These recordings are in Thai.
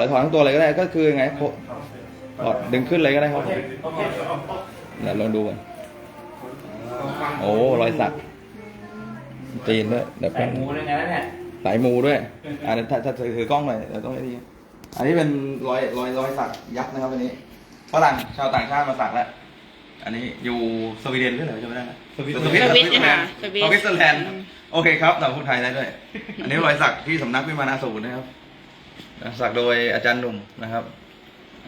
รือถอดทั้งตัวเลยก็ได้ก็คือไงโคถอดดึงขึ้นเลยก็ได้ครับเดี๋ยวลองดูก่อนโอ้รอยสักจีนด้วยเดี๋ยวใส่แป๊บหมูด้วยไงแล้วเนี่ยสายมูด้วยอ่าเดี๋ยวถ้าถ้าถือกล้องหน่อยเดี๋ยวต้องให้ดีอันนี้เป็นรอยรอยรอยสักยักษ์นะครับอันนี้ฝรั่งชาวต่างชาติมาสักแล้วอันนี้อยู่สวีเดนด้วยเหรอจำไม่ได้นะสวิตสวิตสสวิวิตตค่ะสสวิตวิตเซอร์แลนด์โอเคครับเราพูดไทยได้ด้วย อันนี้รอยสักที่สำนักวิมานอาสูรนะครับ สักโดยอาจารย์หนุ่มนะครับ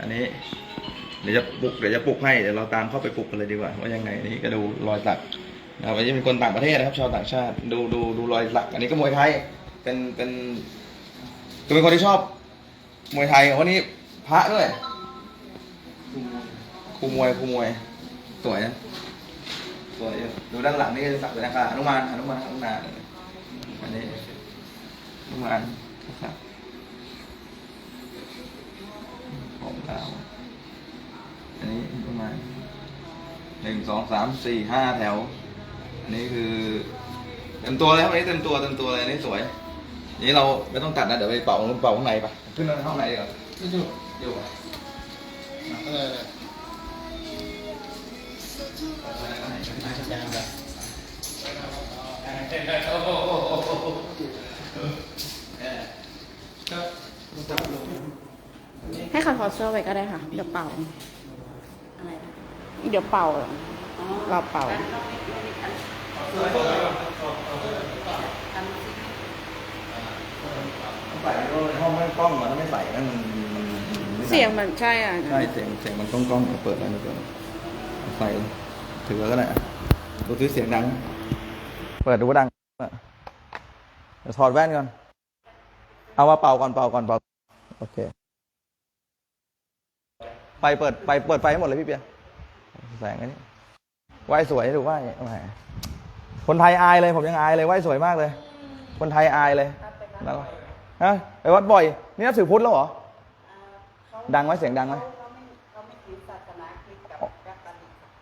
อันนี้เดี๋ยวจะปลุกเดี๋ยวจะปลุกให้เดี๋ยวเราตามเข้าไปปลุกกันเลยดีกว่าว่ายังไงนี่ก็ดูรอยสักนะครับอันนี้เป็นคนต่างประเทศนะครับ ชาวต่างชาติดูดูดูรอยสัก อันนี้ก็มวยไทยเป็นเป็นคือเป็นคนที่ชอบมวยไทยวันนี้พระด้วยครูมวยครูมวยสวยนะสวยดูด้านหลังนี่สักเป็นนะครับอนุมานอนุมานอนุมานอันนี้อนุมานครับ หนึ่งสองสามสี่ห้าแถว อันนี้คือ เต็มตัวแล้วอันนี้เต็มตัวเต็มตัวเลยอันนี้สวยนี่เราไม่ต้องตัดนะเดี๋ยวไปเป่าเป่าข้างในไปขึ้นข้างในดีกว่าอยู่อยู่อะเออให้เขาถอดเสื้อไว้ก็ได้ค่ะ เดี๋ยวเป่า เดี๋ยวเป่าเราเป่าใส่ก็ห้องไม่กล้องมันถ้าไม่ใส่นั่นมันมันมันเสียงมันใช่อะใช่เสียงเสียงมันกล้องกล้องเปิดอะไรเปิดใส่ถือก็ได้อะดูซิเสียงดัง เปิดดูว่าดังอะเดี๋ยวถอดแว่นก่อน เอามาเป่าก่อนเป่าก่อนเป่าโอเค ไปเปิดไปเปิดไฟให้หมดเลยพี่เปีย แสงอันนี้ไหวสวยถูกไหวแหมคนไทยอายเลย ผมยังอายเลยไหวสวยมากเลย คนไทยอายเลยนั่นวะฮะไปวัดบ่อย นี่นับถือพุทธแล้วเหรอ ดังไหมเสียงดังไหม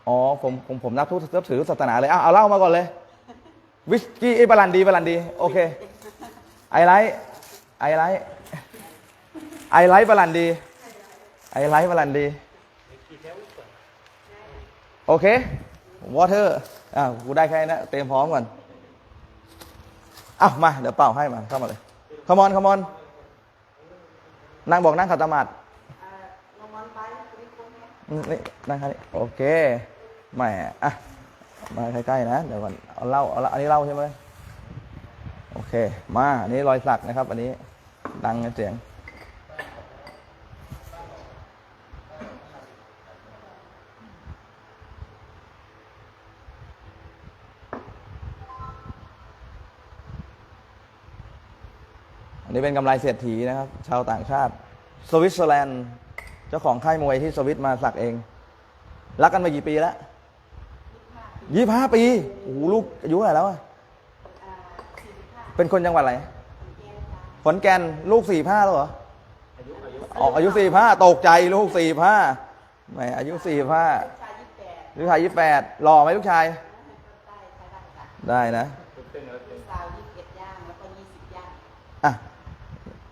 อ๋อผมผมผมนับทุกนับถือทุกศาสนาเลยอ้าวเอาเล่ามาก่อนเลย วิสกี้ไอ้บาลันดีบาลันดี โอเค ไอไลท์ไอไลท์ไอไลท์บาลันดี ไอไลท์บาลันดี โอเควอเตอร์อ่ากูได้แค่นี้นะเตรียมพร้อมก่อนอ้าวมาเดี๋ยวเป่าให้มาเข้ามาเลยขมอนขมอนนั่งบอกนั่งขัดสมาธินี่นั่งครับนี่โอเคแหมอะมาใกล้ๆนะเดี๋ยวก่อนเอาเล่าเอาละอันนี้เล่าใช่ไหมโอเค มาอันนี้รอยสักนะครับ อันนี้ดังเสียง อันนี้เป็นกำไรเศรษฐีนะครับ ชาวต่างชาติ สวิตเซอร์แลนด์ เจ้าของค่ายมวยที่สวิตมาสักเอง รักกันมากี่ปีแล้วยี่ห้าปี โอ้โหลูกอายุเท่าไหร่แล้วอะเป็นคนจังหวัดอะไรขอนแก่นลูกสี่ห้าแล้วเหรอออกอายุสี่ห้าตกใจลูกสี่ห้าแหมอายุสี่ห้าลูกชายยี่แปดหล่อไหมลูกชาย ได้นะ สาวยี่สิบเอ็ดย่าง แล้วก็ยี่สิบย่าง อะ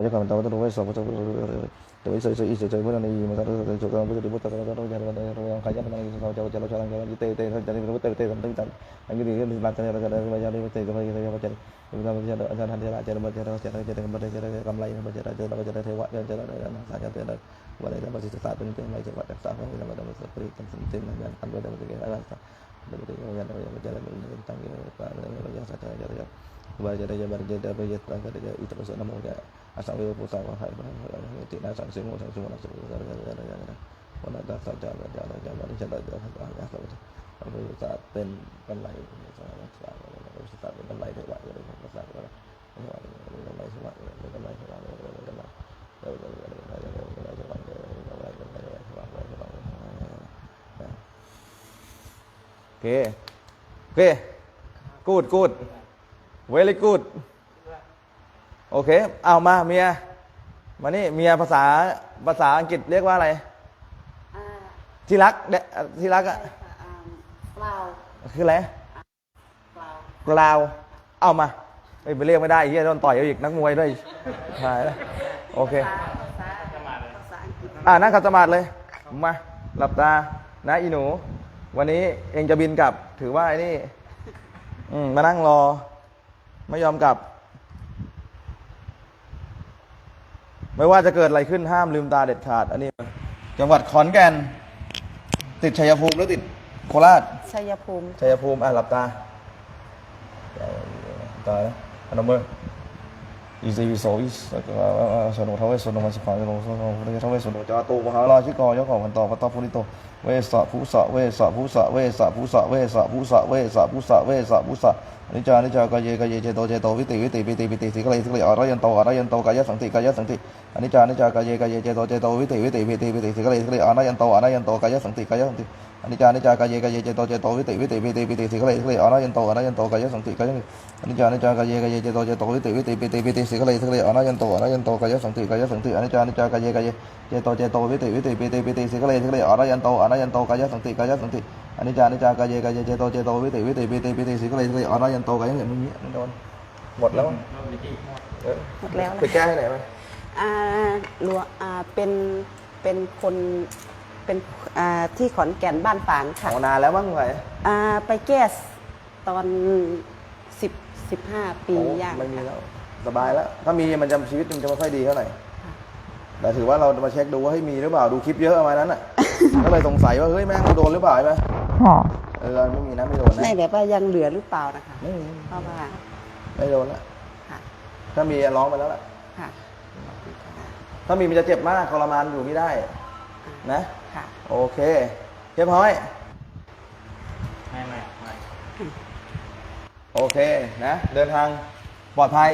Oye, cuando estamos terus besok, besok, tapi iso iso terus terus terus terus terus terus terus Barjada ya itu Oke. Oke. Good, good. Very good โอเค เอามาเมีย มานี่เมียภาษาภาษาอังกฤษเรียกว่าอะไร อ่าที่รักเดที่รักอะใช่ค่ะอ่าเปล่าคืออะไรเปล่ากลาว เอามาเฮ้ยไปเรียกไม่ได้เฮียโดนต่อยเอาอีกนักมวยด้วยหายแล้วโอเค ภาษาภาษาอังกฤษอ่านั่งขัดสมาธิเลย มาหลับตา นะอีหนู วันนี้เองจะบินกลับ ถือว่าไอ้นี่ อืมมานั่งรอ ไม่ยอมกลับ ไม่ว่าจะเกิดอะไรขึ้นห้ามลืมตาเด็ดขาด อันนี้ จังหวัดขอนแก่น ติดชัยภูมิหรือติดโคราช ชัยภูมิ ชัยภูมิ อะหลับตาตาแล้วพนมมือ อีซีโซอิสสนุทเวสนุมันสุขังสนุสนุทเวสนุจาตุมหาราชิกอยกอกันตพัตตพุริโตเวสะภูสะเวสะภูสะเวสะภูสะเวสะภูสะเวสะภูสะเวสะภูสะนิจานิจากายเยกายเยเจโตเจโตวิติวิติวิติวิติสิกเลสิกเลอรยันโตอรยันโตกายสังติกายสังติ อันิจจานิจจากายเยกายเยเจโตเจโตวิติวิติวิติวิติสิกเลสิกเลอรยันโตอรยันโตกายสังติกายสังติอันิจจานิจากายเยกายเยเจโตเจโตวิติวิติวิติวิติสิกเลสิกเลอรยันโตอรยันโตกายสังติกายสังติอันิจจานิจากายเยกายเยเจโตเจโตวิติวิติวิติวิติสิกเลสิกเลอรยันโตอรยันโตกายสังติกายสังติอันิจจานิจากายเยกายเยเจโตเจโตวิติวิติวิติวิติสิกเลสิกเลอรยันโตอรยันโตกายสังติกายสังติอันิจจานิจากายเยกายเยเจโตเจโตวิติวิติวิติวิติสิกเลสิกเลอรยันโตกายสังติมึงเงี้ยมึงโดนหมดแล้วหมดแล้วไปแก้ให้ไหนไหม อ่าหลวงอ่าเป็นเป็นคนเป็นอ่าที่ขอนแก่นบ้านฝางค่ะเอานานแล้วมั้งไงอ่าไปแก้ตอนสิบสิบห้าปีโอ้ย่างไม่มีแล้วสบายแล้ว ถ้ามีมันจะชีวิตมันจะไม่ค่อยดีเท่าไหร่แต่ถือว่าเรามาเช็คดูว่าให้ยมีหรือเปล่าดูคลิปเยอะประมาณนั้นอะ ก็เลยสงสัยว่าเฮ้ยแม่งกูโดนหรือเปล่าใช่ไหมเออไม่มีนะไม่โดนนะไม่แบบว่ายังเหลือหรือเปล่านะคะไม่มีเพราะว่าไม่โดนละค่ะถ้ามีร้องไปแล้วล่ะค่ะ ถ้ามีมันจะเจ็บมากทรมานอยู่ไม่ได้ นะ ค่ะ โอเคเรียบร้อย ไม่ไม่ไม่โอเคนะ เดินทางปลอดภัย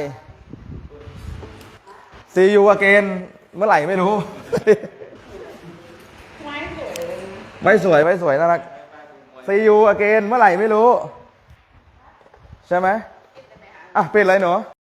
see you again เมื่อไหร่ไม่รู้ ไม่สวย ไม่สวยน่ารัก see you again เมื่อไหร่ไม่รู้ ใช่ไหมอะปิดเลยหนู